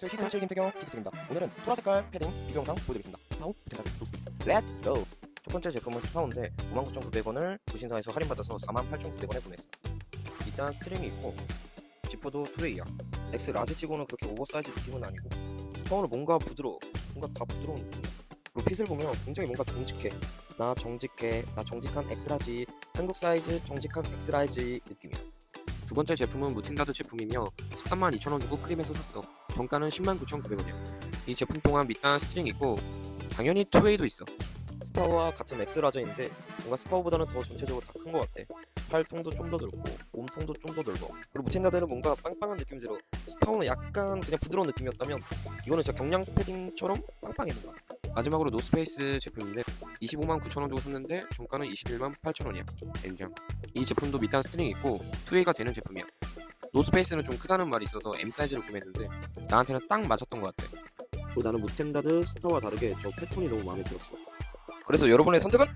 안녕하세요 시스템 김태경 피트입니다 오늘은 토라 색깔 패딩 비교 영상 보여드리겠습니다 아우 부텐다드 노스페이스 렛츠 고! 첫 번째 제품은 스파운데 59,900원을 부신사에서 할인받아서 48,900원에 구매했어. 일단 스트링이 있고 지퍼도 투레이야. X 라지 치고는 그렇게 오버사이즈 느낌은 아니고 스파운은 뭔가 부드러워. 뭔가 다 부드러운 느낌. 그리고 핏을 보면 굉장히 뭔가 정직해. 나 정직해. 나 정직한 X라지. 한국 사이즈 정직한 X라지 느낌이야. 두 번째 제품은 무틴다드 제품이며 13만 2천원 주고 크림에서 샀어. 정가는 10만 9,900원이야. 이 제품 동안 밑단 스트링 있고 당연히 투웨이도 있어. 스파와 같은 X라지인데 뭔가 스파보다는 더 전체적으로 다 큰 것 같아. 팔통도 좀 더 넓고 몸통도 좀 더 넓어. 그리고 무텐다드는 뭔가 빵빵한 느낌이 들어. 스파오는 약간 그냥 부드러운 느낌이었다면 이거는 진짜 경량 패딩처럼 빵빵해 뭔가. 마지막으로 노스페이스 제품인데 25만 9천원 주고 샀는데 정가는 21만 8천원이야. 젠장. 이 제품도 밑단 스트링 있고 투웨이가 되는 제품이야. 노스페이스는 좀 크다는 말이 있어서 M 사이즈를 구매했는데 나한테는 딱 맞았던 것 같아. 그리고 나는 무텐다드 스파와 다르게 저 패턴이 너무 마음에 들었어. 그래서 여러분의 선택은